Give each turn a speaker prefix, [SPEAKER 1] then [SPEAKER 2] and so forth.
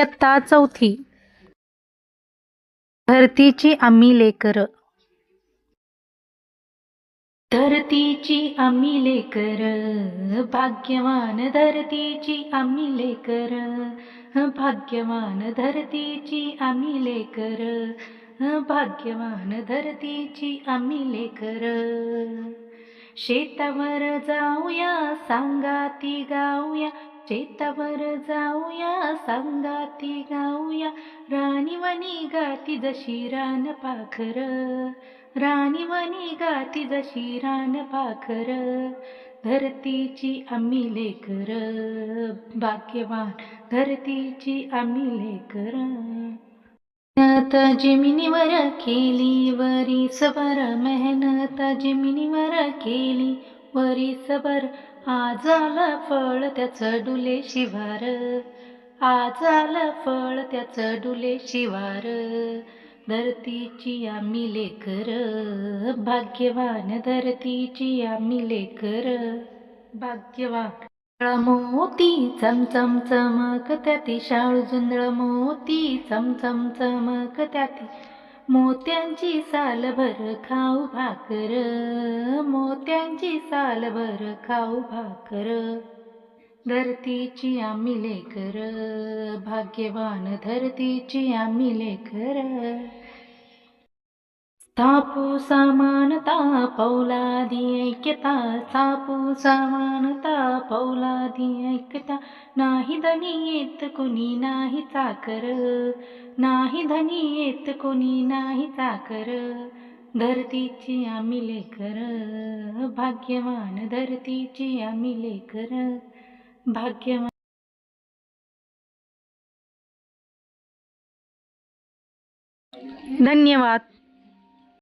[SPEAKER 1] इयत्ता चौथी. धरतीची आम्ही लेकर. धरतीची आम्ही लेकर. भाग्यवान धरतीची आम्ही लेकर. भाग्यवान धरतीची आम्ही लेकर. भाग्यवान धरतीची आम्ही लेकर. शेतावर जाऊया सांगाती गाऊया शेतावर जाऊया सांगाती गाऊया. राणीवणी गाती जशी रान पाखर. राणीवणी गाती जशी रान पाखर. धरतीची आम्ही लेकर. भाग्यवान धरतीची आम्ही लेकर. मेहनत जमिनीवर केली वरी सबर मेहनत जमिनीवर केली. वरी सबर. आज फळ त्याचं डुले शिवार. आजाला फळ त्याचं डुले शिवार. धरतीची आम्ही लेकर. भाग्यवान धरतीची आम्ही लेकर. भाग्यवान. मोती चमचम चमक त्याती. शाळू जुंदळ मोती चमचम चमक त्याती. मोत्यांची सालभर खाऊ भाकर. मोत्यांची सालभर खाऊ भाकर. धरतीची आम्ही लेकर. भाग्यवान धरतीची आम्ही लेकर. स्थापू समानता पौलादी ऐक्यता स्थापू समानता पौलादी ऐक्यता नाही धनी येत कोणी नाही चाकर. नाही धनी येत कोणी नाही चाकर. धरतीची आम्ही लेकर. भाग्यवान धरतीची आम्ही लेकर. भाग्यवान धन्यवाद.